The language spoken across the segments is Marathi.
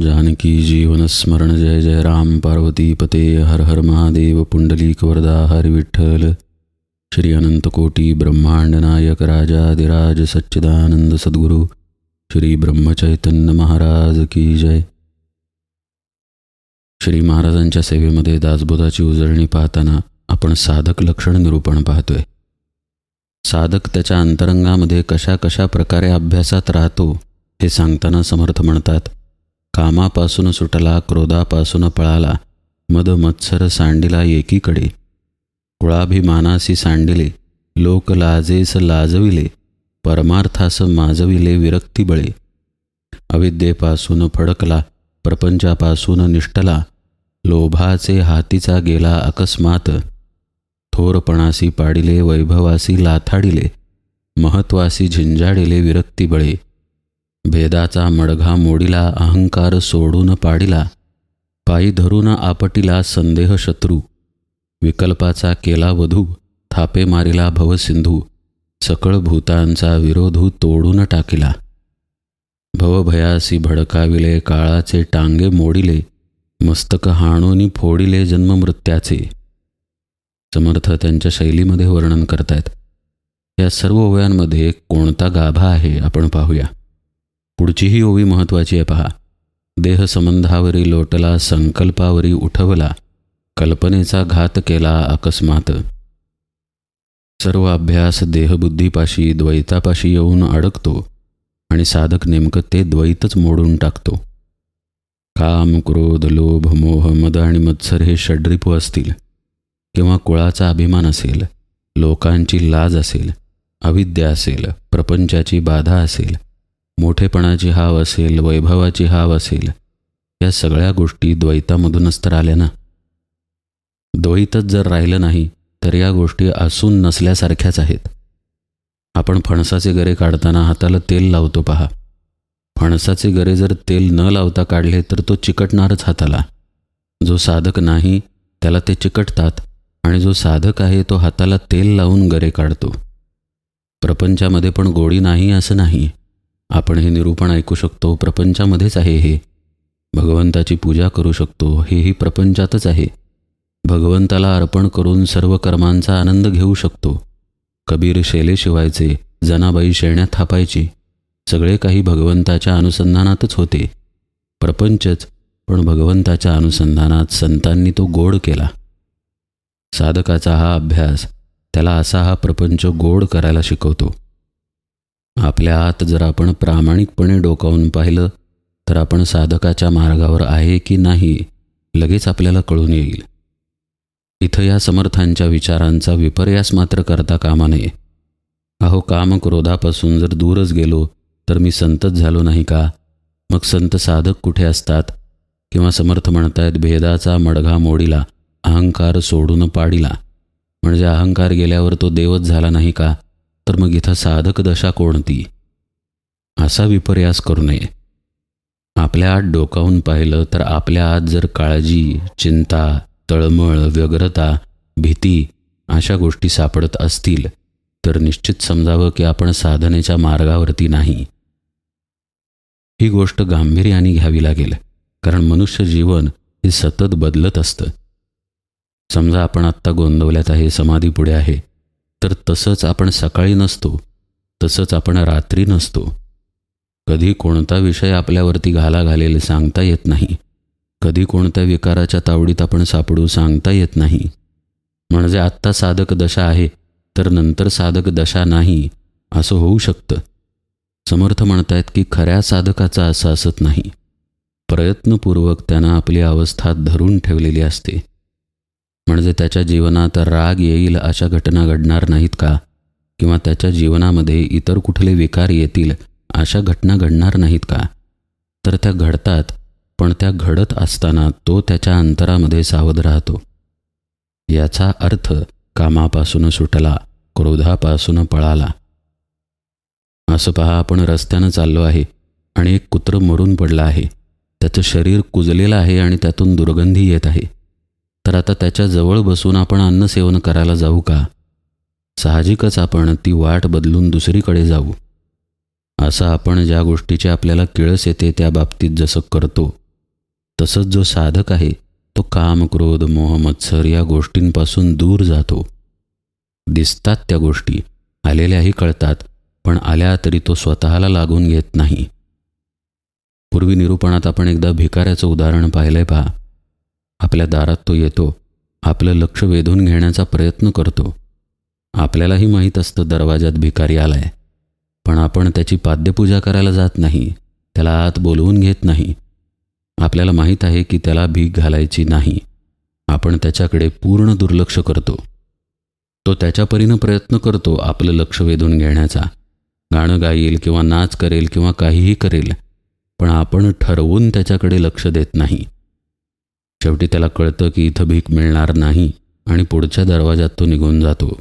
जानकी जीवन स्मरण जय जय राम। पार्वती पते हर हर महादेव। पुंडलीक वरदा हर विठ्ठल। श्री अनंत कोटी ब्रह्मांड नायक राजाधिराज सच्चिदानंद सद्गुरु। श्री ब्रह्मचैतन्य महाराज की जय। श्री महाराजांच्या सेवेमध्ये दासबोधाची उजळणी पाहताना आपण साधक लक्षण निरूपण पाहतोय. साधक त्याच्या अंतरंगामध्ये कशा कशा प्रकारे अभ्यासात राहतो हे सांगताना समर्थ म्हणतात कामापासून सुटला क्रोधापासून पळाला मद मत्सर सांडिला एकीकडे. कुळाभिमानासी सांडिले लोक लाजेस लाजविले परमार्थास माजविले विरक्ती बळे. अविद्येपासून फडकला प्रपंचापासून निष्ठला लोभाचे हातीचा गेला अकस्मात. थोरपणासी पाडिले वैभवासी लाथाडिले महत्वासी झिंजाडिले विरक्ती बळे. भेदाचा मडघा मोडिला अहंकार सोडून पाडिला पायी धरून आपटिला संदेह शत्रू. विकल्पाचा केला वधू थापे मारिला भवसिंधू सकळ भूतांचा विरोधू तोडून टाकिला. भवभयासी भडकाविले काळाचे टांगे मोडिले मस्तक हाणूनी फोडिले जन्ममृत्याचे. समर्थ त्यांच्या शैलीमध्ये वर्णन करतायत. या सर्व ओव्यांमध्ये कोणता गाभा आहे आपण पाहूया. पुढचीही ओवी महत्त्वाची आहे पहा. देहसंबंधावरी लोटला संकल्पावरी उठवला कल्पनेचा घात केला अकस्मात. सर्व अभ्यास देहबुद्धीपाशी द्वैतापाशी येऊन अडकतो आणि साधक नेमकं ते द्वैतच मोडून टाकतो. काम क्रोध लोभ मोह मद आणि मत्सर हे षड्रिपू असतील किंवा कुळाचा अभिमान असेल लोकांची लाज असेल अविद्या असेल प्रपंचाची बाधा असेल मोठेपणाची हाव असेल वैभवाची हाव असेल या सगळ्या गोष्टी द्वैतामधूनच तर आल्या ना. द्वैतच जर राहिलं नाही तर या गोष्टी असून नसल्यासारख्याच आहेत. आपण फणसाचे गरे काढताना हाताला तेल लावतो पहा. फणसाचे गरे जर तेल न लावता काढले तर तो चिकटणारच हाताला. जो साधक नाही त्याला ते चिकटतात आणि जो साधक आहे तो हाताला तेल लावून गरे काढतो. प्रपंचामध्ये पण गोडी नाही असं नाही. आपण हे निरूपण ऐकू शकतो प्रपंचामध्येच आहे हे. भगवंताची पूजा करू शकतो हेही प्रपंचातच आहे. भगवंताला अर्पण करून सर्व कर्मांचा आनंद घेऊ शकतो. कबीर शेले शिवायचे जनाबाई शेण्यात थापायची सगळे काही भगवंताच्या अनुसंधानातच होते. प्रपंचच पण भगवंताच्या अनुसंधानात संतांनी तो गोड केला. साधकाचा हा अभ्यास त्याला असा हा प्रपंच गोड करायला शिकवतो. आपल्या आत जर आपण प्रामाणिकपणे डोकावून पाहिलं तर आपण साधकाच्या मार्गावर आहे की नाही लगेच आपल्याला कळून येईल. इथं या समर्थांच्या विचारांचा विपर्यास मात्र करता कामा नये. अहो काम क्रोधापासून जर दूरच गेलो तर मी संतच झालो नाही का? मग संत साधक कुठे असतात? किंवा समर्थ म्हणतायत भेदाचा मडघा मोडीला अहंकार सोडून पाडिला. म्हणजे अहंकार गेल्यावर तो देवच झाला नाही का? तर मग इथं साधक दशा कोणती? असा विपर्यास करू नये. आपल्या आत डोकावून पाहिलं तर आपल्या आत जर काळजी चिंता तळमळ व्यग्रता भीती अशा गोष्टी सापडत असतील तर निश्चित समजावं की आपण साधनेच्या मार्गावरती नाही. ही गोष्ट गांभीर्याने घ्यावी लागेल कारण मनुष्य जीवन हे सतत बदलत असतं. समजा आपण आत्ता गोंदवल्यात आहे समाधी पुढे आहे तर तसंच आपण सकाळी नसतो तसंच आपण रात्री नसतो. कधी कोणता विषय आपल्यावरती घाला घालेल सांगता येत नाही. कधी कोणत्या विकाराच्या तावडीत आपण सापडू सांगता येत नाही. म्हणजे आत्ता साधक दशा आहे तर नंतर साधक दशा नाही असं होऊ शकतं. समर्थ म्हणतायत की खऱ्या साधकाचा असं असत नाही. प्रयत्नपूर्वक त्यांना आपली अवस्था धरून ठेवलेली असते. म्हणजे त्याच्या जीवनात राग येईल अशा घटना घडणार नाहीत का? किंवा त्याच्या जीवनामध्ये इतर कुठले विकार येतील अशा घटना घडणार नाहीत का? तर त्या घडतात पण त्या घडत असताना तो त्याच्या अंतरामध्ये सावध राहतो. याचा अर्थ कामापासून सुटला क्रोधापासून पळाला. असं पहा आपण रस्त्यानं चाललो आहे आणि एक कुत्रं मरून पडलं आहे. त्याचं शरीर कुजलेलं आहे आणि त्यातून दुर्गंधी येत आहे. तर आता त्याच्याजवळ बसून आपण अन्नसेवन करायला जाऊ का? साहजिकच आपण ती वाट बदलून दुसरीकडे जाऊ. असं आपण ज्या गोष्टीची आपल्याला किळस येते त्या बाबतीत जसं करतो तसंच जो साधक आहे तो काम क्रोध मोह मत्सर या गोष्टींपासून दूर जातो. दिसतात त्या गोष्टी आलेल्याही कळतात पण आल्या तरी तो स्वतःला लागून घेत नाही. पूर्वी निरूपणात आपण एकदा भिकाऱ्याचं उदाहरण पाहिलंय पहा. आपल्या दारात तो येतो आपलं लक्ष वेधून घेण्याचा प्रयत्न करतो. आपल्यालाही माहीत असतं दरवाजात भिकारी आलाय पण आपण त्याची पाद्यपूजा करायला जात नाही त्याला आत बोलवून घेत नाही. आपल्याला माहीत आहे की त्याला भीक घालायची नाही. आपण त्याच्याकडे पूर्ण दुर्लक्ष करतो. तो त्याच्या परीनं प्रयत्न करतो आपलं लक्ष वेधून घेण्याचा. गाणं गाईल किंवा नाच करेल किंवा काहीही करेल पण आपण ठरवून त्याच्याकडे लक्ष देत नाही. शेवटी त्याला कळतं की इथं भीक मिळणार नाही आणि पुढच्या दरवाजात तो निघून जातो.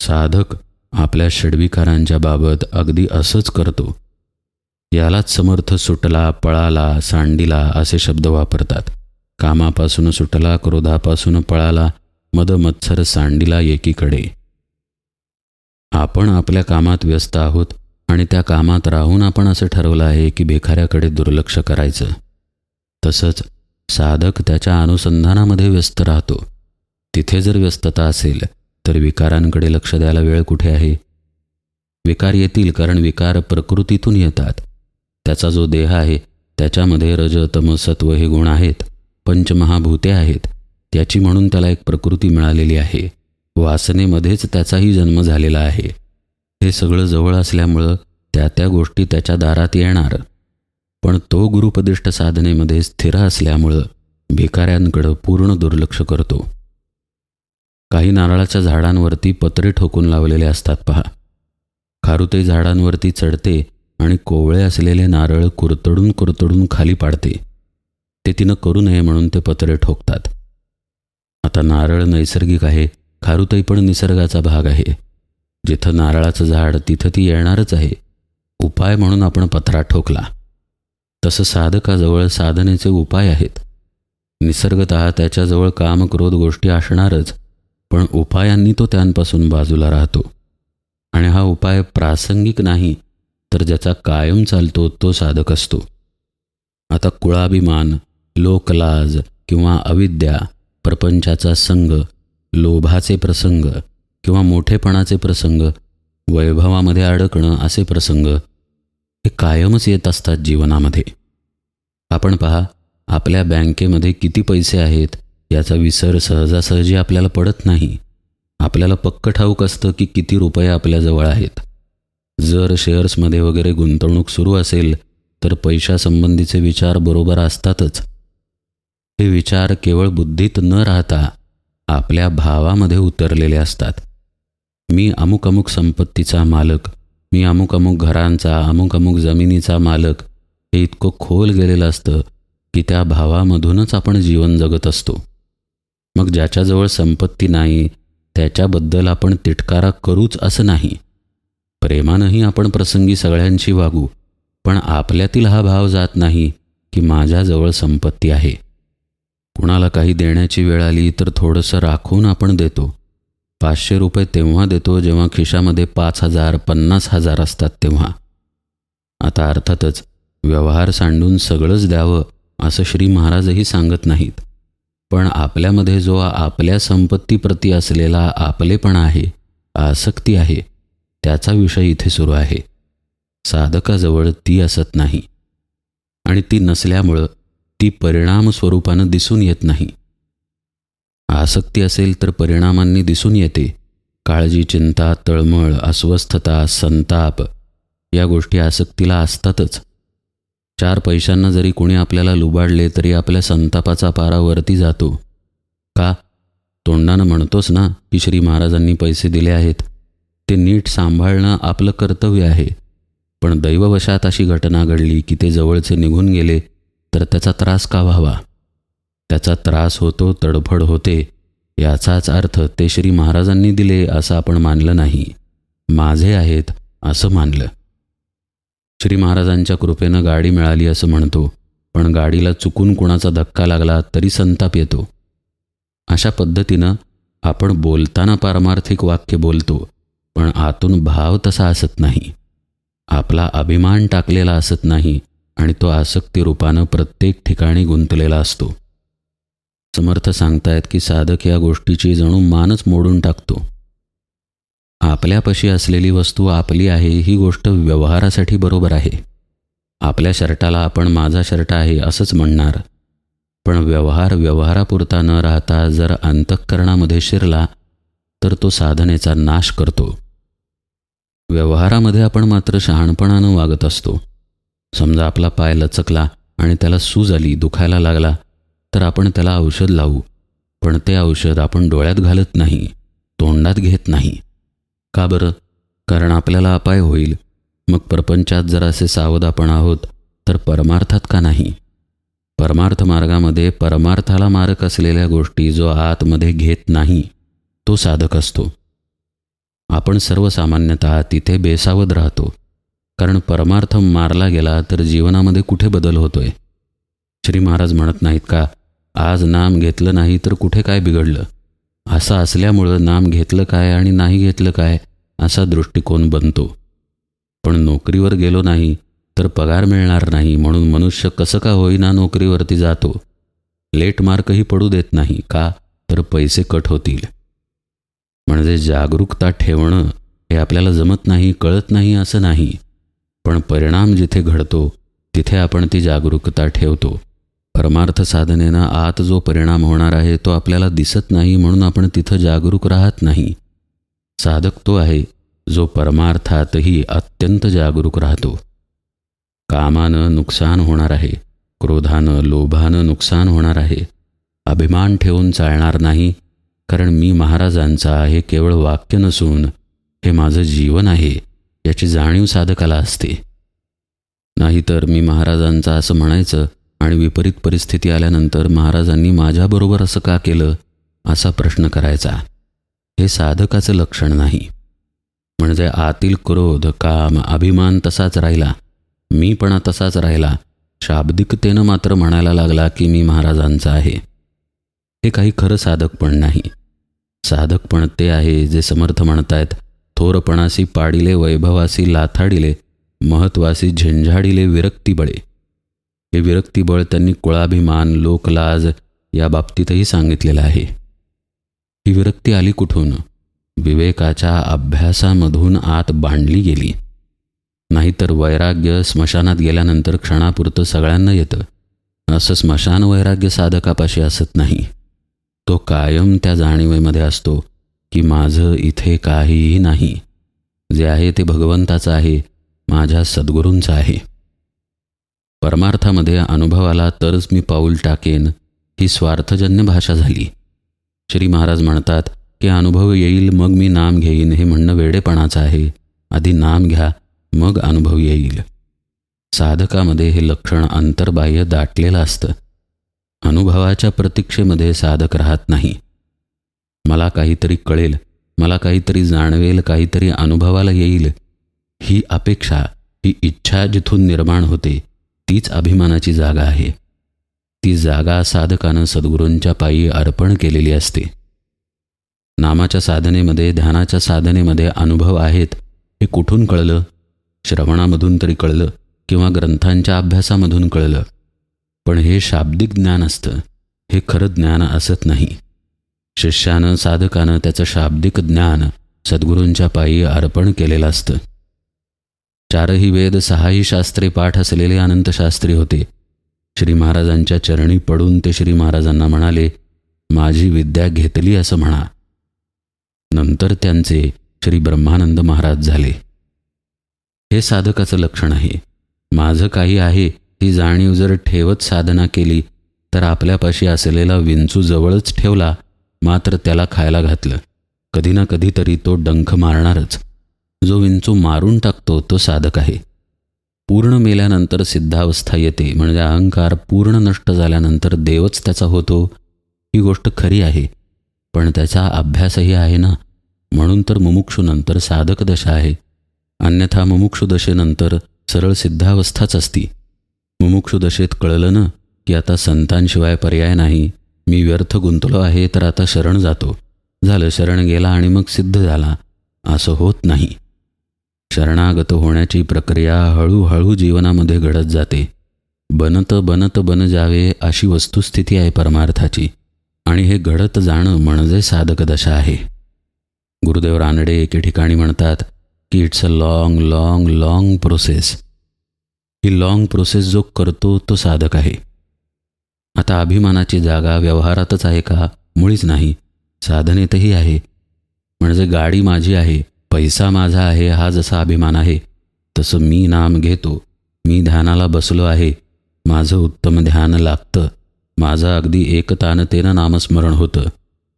साधक आपल्या षडविकारांच्या बाबत अगदी असंच करतो. यालाच समर्थ सुटला पळाला सांडिला असे शब्द वापरतात. कामापासून सुटला क्रोधापासून पळाला मद मत्सर सांडिला एकीकडे. आपण आपल्या कामात व्यस्त आहोत आणि त्या कामात राहून आपण असं ठरवलं आहे की भिकाऱ्याकडे दुर्लक्ष करायचं. तसंच साधक त्याच्या अनुसंधानामध्ये व्यस्त राहतो. तिथे जर व्यस्तता असेल तर विकारांकडे लक्ष द्यायला वेळ कुठे आहे? विकार येतील कारण विकार प्रकृतीतून येतात. त्याचा जो देह आहे त्याच्यामध्ये रज हे गुण आहेत पंचमहाभूते आहेत. त्याची म्हणून त्याला एक प्रकृती मिळालेली आहे. वासनेमध्येच त्याचाही जन्म झालेला आहे. हे सगळं जवळ असल्यामुळं त्या त्या गोष्टी त्याच्या दारात येणार. पण तो गुरुपदिष्ट साधनेमध्ये स्थिर असल्यामुळं भिकाऱ्यांकडं पूर्ण दुर्लक्ष करतो. काही नारळाच्या झाडांवरती पत्रे ठोकून लावलेले असतात पहा. खारुते झाडांवरती चढते आणि कोवळे असलेले नारळ कुरतडून कुरतडून खाली पाडते. ते तिनं करू नये म्हणून ते पत्रे ठोकतात. आता नारळ नैसर्गिक आहे खारुताई पण निसर्गाचा भाग आहे. जिथं नारळाचं झाड तिथं ती येणारच आहे. उपाय म्हणून आपण पत्रा ठोकला. तसं साधकाजवळ साधनेचे उपाय आहेत. निसर्गत त्याच्याजवळ काम क्रोध गोष्टी असणारच पण उपायांनी तो त्यांपासून बाजूला राहतो. आणि हा उपाय प्रासंगिक नाही तर ज्याचा कायम चालतो तो साधक असतो. आता कुळाभिमान लोकलाज किंवा अविद्या प्रपंचाचा संघ लोभाचे प्रसंग किंवा मोठेपणाचे प्रसंग वैभवामध्ये अडकणं असे प्रसंग हे कायमच येत असतात जीवनामध्ये. आपण पहा आपल्या बँकेमध्ये किती पैसे आहेत याचा विसर सहजासहजी आपल्याला पडत नाही. आपल्याला पक्क ठाऊक असतं की किती रुपये आपल्याजवळ आहेत. जर शेअर्समध्ये वगैरे गुंतवणूक सुरू असेल तर पैशासंबंधीचे विचार बरोबर असतातच. हे विचार केवळ बुद्धीत न राहता आपल्या भावामध्ये उतरलेले असतात. मी अमुक अमुक संपत्तीचा मालक मी अमुक अमुक घरांचा अमुक अमुक जमिनीचा मालक हे इतकं खोल गेलेलं असतं की त्या भावामधूनच आपण जीवन जगत असतो. मग ज्याच्याजवळ संपत्ती नाही त्याच्याबद्दल आपण तिटकारा करूच असं नाही. प्रेमानंही आपण प्रसंगी सगळ्यांशी वागू पण आपल्यातील हा भाव जात नाही की माझ्याजवळ संपत्ती आहे. कुणाला काही देण्याची वेळ आली तर थोडंसं राखून आपण देतो. पाचशे रुपये तेव्हा देतो जेव्हा खिशामध्ये पाच हजार पन्नास हजार असतात तेव्हा. आता अर्थातच व्यवहार सांडून सगळंच द्यावं असं श्री महाराजही सांगत नाहीत. पण आपल्यामध्ये जो आपल्या संपत्तीप्रती असलेला आपलेपणा आहे आसक्ती आहे त्याचा विषय इथे सुरू आहे. साधकाजवळ ती असत नाही. आणि ती नसल्यामुळं ती परिणाम स्वरूपानं दिसून येत नाही. आसक्ती असेल तर परिणामांनी दिसून येते. काळजी चिंता तळमळ अस्वस्थता संताप या गोष्टी आसक्तीला असतातच. चार पैशांना जरी कोणी आपल्याला लुबाडले तरी आपल्या संतापाचा पारा वरती जातो. का? तोंडानं म्हणतोस ना की श्री महाराजांनी पैसे दिले आहेत. ते नीट सांभाळणं आपलं कर्तव्य आहे. पण दैववशात अशी घटना घडली की ते जवळचे निघून गेले तर त्याचा त्रास का व्हावा? त्याचा त्रास होतो तडफड होते याचाच अर्थ ते श्री महाराजांनी दिले असं आपण मानलं नाही. माझे आहेत असं मानलं. श्री महाराजांच्या कृपेनं गाडी मिळाली असं म्हणतो पण गाडीला चुकून कुणाचा धक्का लागला तरी संताप येतो. अशा पद्धतीनं आपण बोलताना पारमार्थिक वाक्य बोलतो पण आतून भाव तसा असत नाही. आपला अभिमान टाकलेला असत नाही आणि तो आसक्ती रूपानं प्रत्येक ठिकाणी गुंतलेला असतो. समर्थ सांगतायत की साधक या गोष्टीची जणू मानच मोडून टाकतो. आपल्यापाशी असलेली वस्तू आपली आहे ही गोष्ट व्यवहारासाठी बरोबर आहे. आपल्या शर्टाला आपण माझा शर्ट आहे असंच म्हणणार. पण व्यवहार व्यवहारापुरता न राहता जर अंतःकरणामध्ये शिरला तर तो साधनेचा नाश करतो. व्यवहारामध्ये आपण मात्र शहाणपणानं वागत असतो. समजा आपला पाय लचकला आणि त्याला सूज आली दुखायला लागला तर आपण त्याला औषध लावू. पण ते औषध आपण डोळ्यात घालत नाही तोंडात घेत नाही. का बरं? कारण आपल्याला अपाय होईल. मग प्रपंचात जर असे सावध आपण आहोत तर परमार्थात का नाही? परमार्थ मार्गामध्ये परमार्थाला मारक असलेल्या गोष्टी जो आतमध्ये घेत नाही तो साधक असतो. आपण सर्वसामान्यत तिथे बेसावध राहतो. कारण परमार्थ मारला गेला तर जीवनामध्ये कुठे बदल होतोय? श्री महाराज म्हणत नाहीत का आज नाम घेतलं नाही तर कुठे काय बिघडलं? असं असल्यामुळं नाम घेतलं काय आणि नाही घेतलं काय असा दृष्टिकोन बनतो. पण नोकरीवर गेलो नाही तर पगार मिळणार नाही म्हणून मनुष्य कसं का होईना नोकरीवरती जातो? लेट मार्कही पडू देत नाही का? तर पैसे कट होतील. म्हणजे जागरूकता ठेवणं हे आपल्याला जमत नाही कळत नाही असं नाही. पण परिणाम जिथे घडतो तिथे आपण ती जागरूकता ठेवतो. परमार्थ साधनेनं आत जो परिणाम होणार आहे तो आपल्याला दिसत नाही म्हणून आपण तिथं जागरूक राहत नाही. साधक तो आहे जो परमार्थातही अत्यंत जागरूक राहतो. कामानं नुकसान होणार आहे क्रोधानं लोभानं नुकसान होणार आहे. अभिमान ठेवून चालणार नाही कारण मी महाराजांचा हे केवळ वाक्य नसून हे माझं जीवन आहे याची जाणीव साधकाला असते. नाहीतर मी महाराजांचा असं म्हणायचं आणि विपरीत परिस्थिती आल्यानंतर महाराजांनी माझ्याबरोबर असं का केलं असा प्रश्न करायचा. हे साधकाचं लक्षण नाही. म्हणजे आतील क्रोध काम अभिमान तसाच राहिला. मीपणा तसाच राहिला. शाब्दिकतेनं मात्र म्हणायला लागला की मी महाराजांचा आहे. हे काही खरं साधक पण नाही. साधक पण ते आहे जे समर्थ म्हणतायत थोरपणासी पाडिले वैभवासी लाथाडिले महत्वासी झेंझाडिले विरक्तीबळे हे विरक्तीबळ त्यांनी कुळाभिमान लोकलाज या बाबतीतही सांगितलेलं आहे. ही विरक्ती आली कुठून? विवेकाच्या अभ्यासामधून आत बांधली गेली. नाहीतर वैराग्य स्मशानात गेल्यानंतर क्षणापुरतं सगळ्यांना येतं. असं स्मशान वैराग्य साधकापाशी असत नाही. तो कायम त्या जाणीवेमध्ये असतो की माझं इथे काहीही नाही. जे आहे ते भगवंताचं आहे माझ्या सद्गुरूंचं आहे. परमार्थामध्ये अनुभवाला तरच मी पाऊल टाकेन ही स्वार्थजन्य भाषा झाली. श्री महाराज म्हणतात की अनुभव येईल मग मी नाम घेईन हे म्हणणं वेडेपणाचं आहे. आधी नाम घ्या मग अनुभव येईल. साधकामध्ये हे लक्षण अंतर्बाह्य दाटलेलं असतं. अनुभवाच्या प्रतीक्षेमध्ये साधक राहत नाही. मला काहीतरी कळेल मला काहीतरी जाणवेल काहीतरी अनुभवाला येईल. ही अपेक्षा ही इच्छा जिथून निर्माण होते तीच अभिमानाची जागा आहे. ती जागा साधकानं सद्गुरूंच्या पायी अर्पण केलेली असते. नामाच्या साधनेमध्ये ध्यानाच्या साधनेमध्ये अनुभव आहेत हे कुठून कळलं? श्रवणामधून तरी कळलं किंवा ग्रंथांच्या अभ्यासामधून कळलं. पण हे शाब्दिक ज्ञान असतं हे खरं ज्ञान असत नाही. शिष्यानं साधकानं त्याचं शाब्दिक ज्ञान सद्गुरूंच्या पायी अर्पण केलेलं असतं. चारही वेद सहाही शास्त्रे पाठ असलेले अनंतशास्त्री होते. श्री महाराजांच्या चरणी पडून ते श्री महाराजांना म्हणाले माझी विद्या घेतली असं म्हणा. नंतर त्यांचे श्री ब्रह्मानंद महाराज झाले. हे साधकाचं लक्षण आहे. माझं काही आहे ही जाणीव जर ठेवत साधना केली तर आपल्यापाशी असलेला विंचू जवळच ठेवला मात्र त्याला खायला घातलं. कधी ना कधीतरी तो डंख मारणारच. जो विंचू मारून टाकतो तो साधक आहे. पूर्ण मेल्यानंतर सिद्धावस्था येते म्हणजे अहंकार पूर्ण नष्ट झाल्यानंतर देवच त्याचा होतो. ही गोष्ट खरी आहे पण त्याचा अभ्यासही आहे ना? म्हणून तर मुमुक्षूनंतर साधक दशा आहे. अन्यथा मुमुक्षुदशेनंतर सरळ सिद्धावस्थाच असती. मुमुक्षुदशेत कळलं ना की आता संतांशिवाय पर्याय नाही. मी व्यर्थ गुंतलो आहे तर आता शरण जातो. झालं शरण गेला आणि मग सिद्ध झाला. असं होत नाही. शरणागत होण्याची प्रक्रिया हळूहळू जीवनामध्ये घडत जाते. बनत बनत बन जावे अशी वस्तुस्थिती आहे परमार्थाची आणि हे घडत जाणं म्हणजे साधक दशा आहे. गुरुदेव रानडे एके ठिकाणी म्हणतात की it's a long long long process he long process जो करतो तो साधक आहे. आता अभिमानाची जागा व्यवहारातच आहे का? मुळीच नाही. साधनेतही आहे. म्हणजे गाडी माझी आहे. पैसा माझा आहे हा जसा अभिमान आहे तसं मी नाम घेतो. मी ध्यानाला बसलो आहे. माझं उत्तम ध्यान लागतं. माझं अगदी एकतानतेनं नामस्मरण होतं.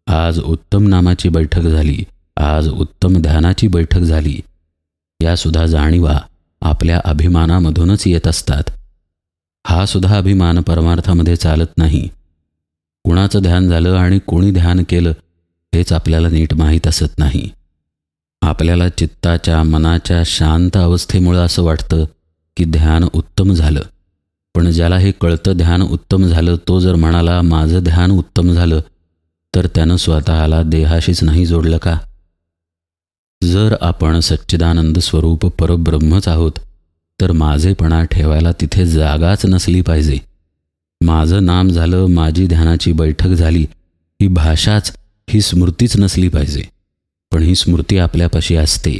आज उत्तम नामाची बैठक झाली. आज उत्तम ध्यानाची बैठक झाली. यासुद्धा जाणीवा आपल्या अभिमानामधूनच येत असतात. हा सुद्धा अभिमान परमार्थामध्ये चालत नाही. कुणाचं ध्यान झालं आणि कोणी ध्यान केलं हेच आपल्याला नीट माहीत असत नाही. आपल्याला चित्ताच्या मनाच्या शांत अवस्थेमुळं असं वाटतं की ध्यान उत्तम झालं. पण ज्याला हे कळतं ध्यान उत्तम झालं तो जर म्हणाला माझं ध्यान उत्तम झालं तर त्यानं स्वतःला देहाशीच नाही जोडलं का? जर आपण सच्चिदानंद स्वरूप परब्रह्मच आहोत तर माझेपणा ठेवायला तिथे जागाच नसली पाहिजे. माझं नाम झालं माझी ध्यानाची बैठक झाली ही भाषाच ही स्मृतीच नसली पाहिजे. पण ही स्मृती आपल्यापाशी असते.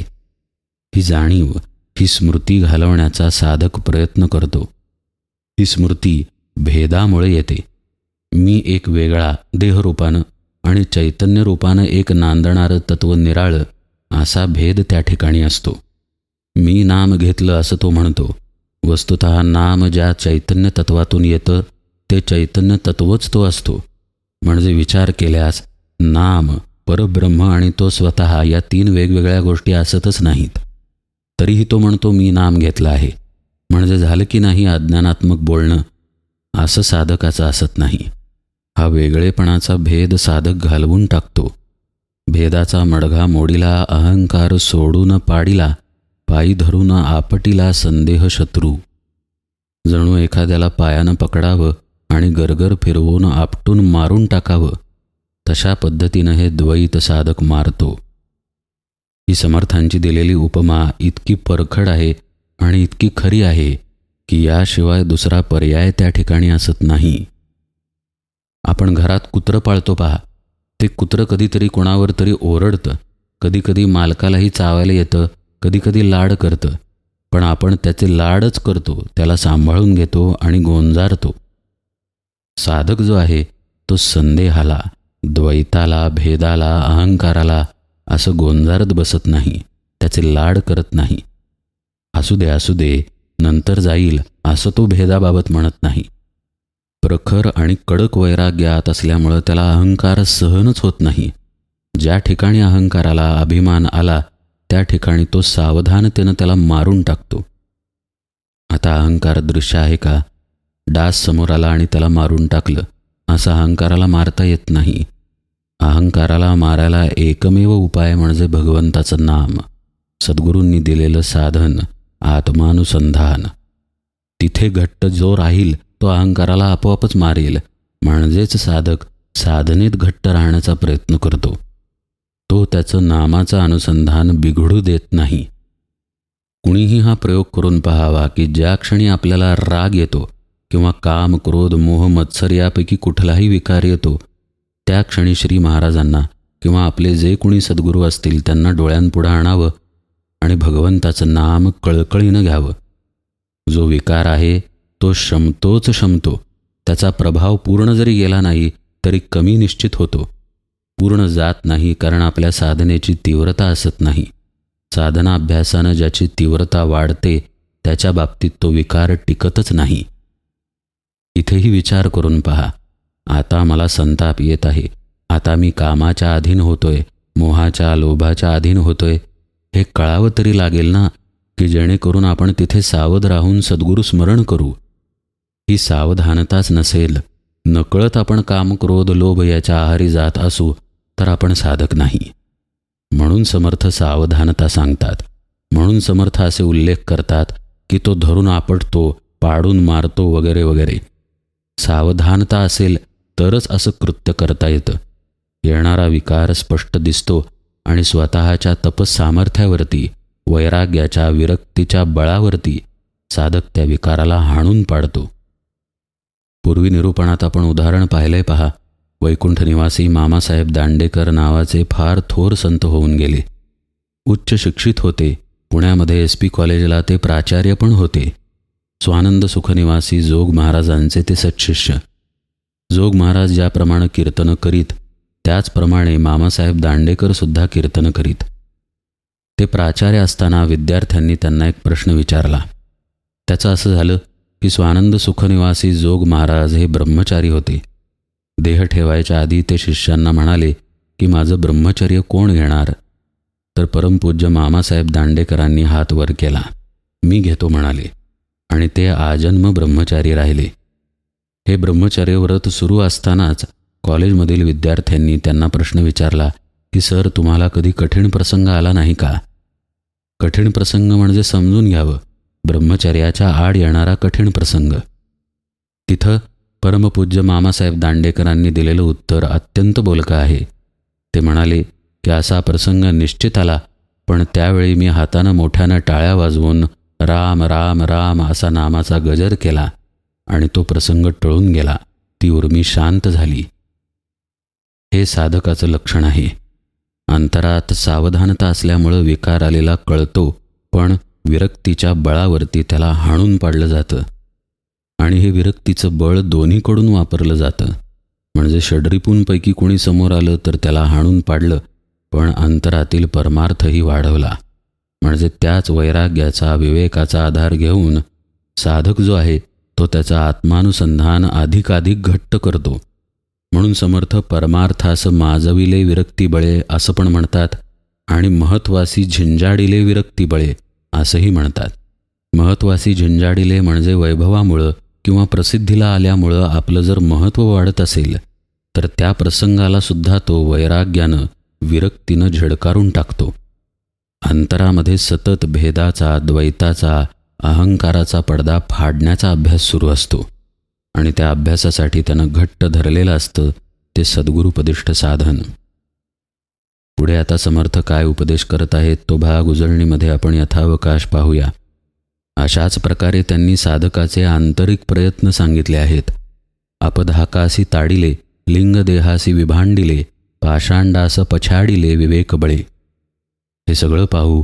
ही जाणीव ही स्मृती घालवण्याचा साधक प्रयत्न करतो. ही स्मृती भेदामुळे येते. मी एक वेगळा देहरूपानं आणि चैतन्य रूपानं एक नांदणारं तत्व निराळं असा भेद त्या ठिकाणी असतो. मी नाम घेतलं असं तो म्हणतो. वस्तुत नाम ज्या चैतन्य तत्वातून येतं ते चैतन्य तत्वच तो असतो. म्हणजे विचार केल्यास नाम परब्रह्म आणि तो स्वतः या तीन वेगवेगळ्या गोष्टी असतच नाहीत. तरीही तो म्हणतो मी नाम घेतलं आहे. म्हणजे झालं की नाही अज्ञानात्मक बोलणं? असं साधकाचं असत नाही. हा वेगळेपणाचा भेद साधक घालवून टाकतो. भेदाचा मडघा मोडीला अहंकार सोडून पाडीला पायी धरून आपटीला संदेह शत्रू. जणू एखाद्याला पायानं पकडावं आणि गरगर फिरवून आपटून मारून टाकावं. तशा पद्धतीनं हे द्वैत साधक मारतो. ही समर्थांची दिलेली उपमा इतकी परखड आहे आणि इतकी खरी आहे की याशिवाय दुसरा पर्याय त्या ठिकाणी असत नाही. आपण घरात कुत्रं पाळतो पहा. ते कुत्रं कधीतरी कोणावर तरी ओरडतं. कधीकधी मालकालाही चावायला येतं. कधीकधी लाड करतं. पण आपण त्याचे लाडच करतो त्याला सांभाळून घेतो आणि गोंजारतो. साधक जो आहे तो संदेहाला द्वैताला भेदाला अहंकाराला असं गोंजारत बसत नाही त्याचे लाड करत नाही. असू दे असू दे नंतर जाईल असं तो भेदाबाबत म्हणत नाही. प्रखर आणि कडक वैराग्यात असल्यामुळं त्याला अहंकार सहनच होत नाही. ज्या ठिकाणी अहंकाराला अभिमान आला त्या ठिकाणी तो सावधानतेनं त्याला मारून टाकतो. आता अहंकार दृश्य आहे का? डास समोर आला आणि त्याला मारून टाकलं. असं अहंकाराला मारता येत नाही. अहंकाराला मारायला एकमेव उपाय म्हणजे भगवंताचं नाम. सद्गुरूंनी दिलेलं साधन आत्मानुसंधान. तिथे घट्ट जो राहील तो अहंकाराला आपोआपच मारेल. म्हणजेच साधक साधनेत घट्ट राहण्याचा प्रयत्न करतो. तो त्याचं नामाचं अनुसंधान बिघडू देत नाही. कुणीही हा प्रयोग करून पहावा की ज्या क्षणी आपल्याला राग येतो किंवा काम क्रोध मोह मत्सर यापैकी कुठलाही विकार येतो त्या क्षणी श्री महाराजांना किंवा आपले जे कोणी सद्गुरू असतील त्यांना डोळ्यांपुढं आणावं आणि भगवंताचं नाम कळकळीनं घ्यावं. जो विकार आहे तो शमतोच शमतो. त्याचा प्रभाव पूर्ण जरी गेला नाही तरी कमी निश्चित होतो. पूर्ण जात नाही कारण आपल्या साधनेची तीव्रता असत नाही. साधना अभ्यासानं ज्याची तीव्रता वाढते त्याच्या बाबतीत तो विकार टिकतच नाही. इथेही विचार करून पहा. आता मला संताप येत आहे. आता मी कामाच्या अधीन होतोय मोहाच्या लोभाच्या अधीन होतोय. हे कळावं तरी लागेल ना की जेणेकरून आपण तिथे सावध राहून सद्गुरू स्मरण करू. ही सावधानताच नसेल. नकळत आपण काम क्रोध लोभ याच्या आहारी जात असू तर आपण साधक नाही. म्हणून समर्थ सावधानता सांगतात. म्हणून समर्थ असे उल्लेख करतात की तो धरून आपटतो पाडून मारतो वगैरे वगैरे. सावधानता असेल तरच असं कृत्य करता येतं. येणारा विकार स्पष्ट दिसतो आणि स्वतःच्या तपसामर्थ्यावरती वैराग्याच्या विरक्तीच्या बळावरती साधक त्या विकाराला हाणून पाडतो. पूर्वी निरूपणात आपण उदाहरण पाहिलंय पहा. वैकुंठ निवासी मामासाहेब दांडेकर नावाचे फार थोर संत होऊन गेले. उच्च शिक्षित होते. पुण्यामध्ये एस पी कॉलेजला ते प्राचार्य पण होते. स्वानंद सुखनिवासी जोग महाराजांचे ते सत्शिष्य जोग महाराज ज्याप्रमाणे कीर्तनं करीत त्याचप्रमाणे मामासाहेब दांडेकर सुद्धा कीर्तनं करीत. ते प्राचार्य असताना विद्यार्थ्यांनी त्यांना एक प्रश्न विचारला. त्याचं असं झालं की स्वानंद सुखनिवासी जोग महाराज हे ब्रह्मचारी होते. देह ठेवायच्या आधी ते शिष्यांना म्हणाले की माझं ब्रह्मचर्य कोण घेणार? तर परमपूज्य मामासाहेब दांडेकरांनी हात वर केला. मी घेतो म्हणाले. आणि ते आजन्म ब्रह्मचारी राहिले. हे ब्रह्मचर्य व्रत सुरू असतानाच कॉलेजमधील विद्यार्थ्यांनी त्यांना प्रश्न विचारला की सर तुम्हाला कधी कठीण प्रसंग आला नाही का? कठीण प्रसंग म्हणजे समजून घ्यावं. ब्रह्मचर्याच्या आड येणारा कठीण प्रसंग. तिथं परमपूज्य मामासाहेब दांडेकरांनी दिलेलं उत्तर अत्यंत बोलकं आहे. ते म्हणाले की असा प्रसंग निश्चित आला पण त्यावेळी मी हातानं मोठ्यानं टाळ्या वाजवून राम राम राम असा नामाचा गजर केला. आणि तो प्रसंग टळून गेला. ती उर्मी शांत झाली. हे साधकाचं लक्षण आहे. अंतरात सावधानता असल्यामुळं विकार आलेला कळतो पण विरक्तीच्या बळावरती त्याला हाणून पाडलं जातं. आणि हे विरक्तीचं बळ दोन्हीकडून वापरलं जातं. म्हणजे षडरिपूंपैकी कोणी समोर आलं तर त्याला हाणून पाडलं पण अंतरातील परमार्थही वाढवला. म्हणजे त्याच वैराग्याचा विवेकाचा आधार घेऊन साधक जो आहे तो त्याचा आत्मानुसंधान अधिकाधिक घट्ट करतो. म्हणून समर्थ परमार्थास माजविले विरक्ती बळे असं पण म्हणतात. आणि महत्वासी झिंजाडिले विरक्ती बळे असंही म्हणतात. महत्वासी झिंजाडिले म्हणजे वैभवामुळं किंवा प्रसिद्धीला आल्यामुळं आपलं जर महत्त्व वाढत असेल तर त्या प्रसंगाला सुद्धा तो वैराग्यानं विरक्तीनं झेडकारून टाकतो. अंतरामध्ये सतत भेदाचा द्वैताचा अहंकाराचा पडदा फाडण्याचा अभ्यास सुरू असतो. आणि त्या अभ्यासासाठी त्यानं घट्ट धरलेलं असतं ते सद्गुरुपदिष्ट साधन. पुढे आता समर्थ काय उपदेश करत आहेत तो भाग उजळणीमध्ये आपण यथावकाश पाहूया. अशाच प्रकारे त्यांनी साधकाचे आंतरिक प्रयत्न सांगितले आहेत. अपधाकासी ताडिले लिंगदेहासी विभांडिले पाषांडास पछाडिले विवेकबळे. हे सगळं पाहू